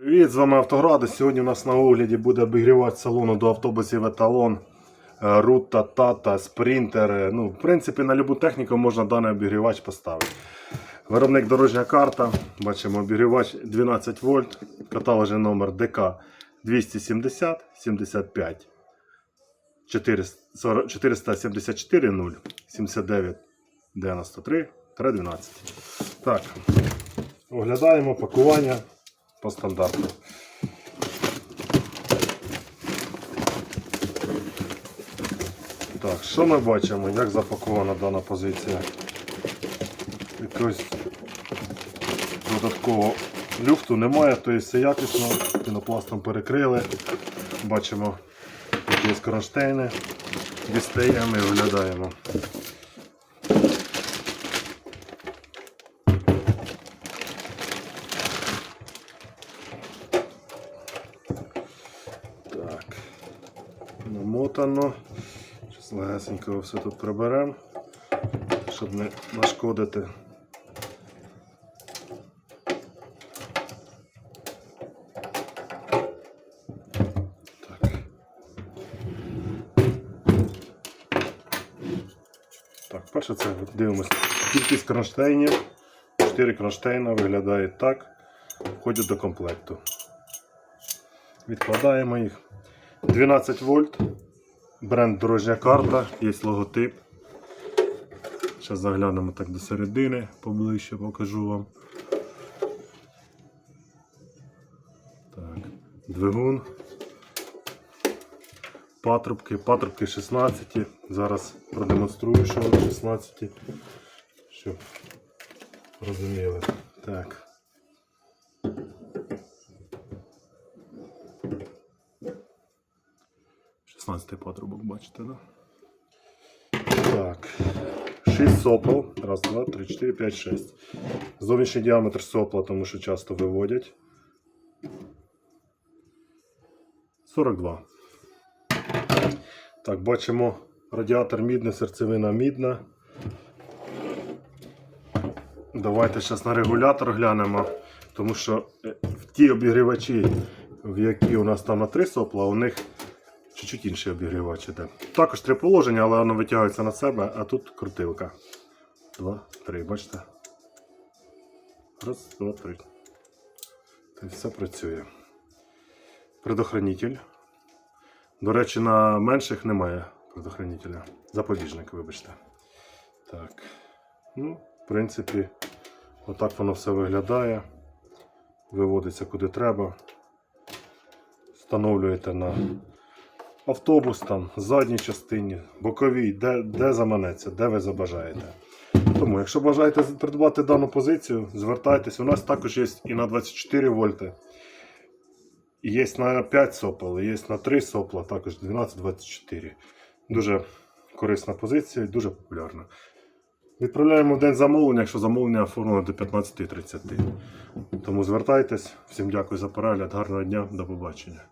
Привіт, з вами Автогради. Сьогодні у нас на огляді буде обігрівач салону до автобусів еталон, е, рута, тата, спринтер. Ну, в принципі, на будь-яку техніку можна даний обігрівач поставити. Виробник дорожня карта. Бачимо обігрівач 12 вольт, каталожний номер ДК 270 75 474 0 79 93 12. Так, оглядаємо пакування по стандарту. Так, що ми бачимо, як запакована дана позиція? Якогось додаткового люфту немає, то є все якісно, пінопластом перекрили. Бачимо якісь кронштейни, дістаємо і оглядаємо. Намотано. Зараз легесенько все тут приберемо, щоб не нашкодити. Перше це дивимося. Кількість кронштейнів. 4 кронштейна виглядає так. Входять до комплекту. Відкладаємо їх. 12 вольт. Бренд дорожня карта, є логотип. Зараз заглянемо так до середини, поближче покажу вам. Так, двигун. Патрубки, патрубки 16. Зараз продемонструю, що вони 16. Щоб розуміли. Так. Шістнадцятий патрубок, бачите, да? Так. 6 сопел. Раз, два, три, чотири, п'ять, шесть. Зовнішній діаметр сопла, тому що часто виводять. 42. Так, бачимо радіатор мідний, серцевина мідна. Давайте зараз на регулятор глянемо, тому що е, в ті обігрівачі, в які у нас там на три сопла, у них чуть-чуть інший обігрівач іде. Також три положення, але воно витягується на себе, а тут крутилка. Два, три, бачите? Раз, два, три. Та все працює. Предохранитель. До речі, на менших немає предохранителя. Запобіжник, вибачте. Так. Ну, в принципі, отак воно все виглядає. Виводиться куди треба. Встановлюєте на автобус, там, задній частині, боковій, де, де заманеться, де ви забажаєте. Тому, якщо бажаєте придбати дану позицію, звертайтесь. У нас також є і на 24 вольти. Є на 5 сопел, є на 3 сопла, також 12-24. Дуже корисна позиція і дуже популярна. Відправляємо в день замовлення, якщо замовлення оформлено до 15.30. Тому звертайтесь. Всім дякую за перегляд, гарного дня, до побачення.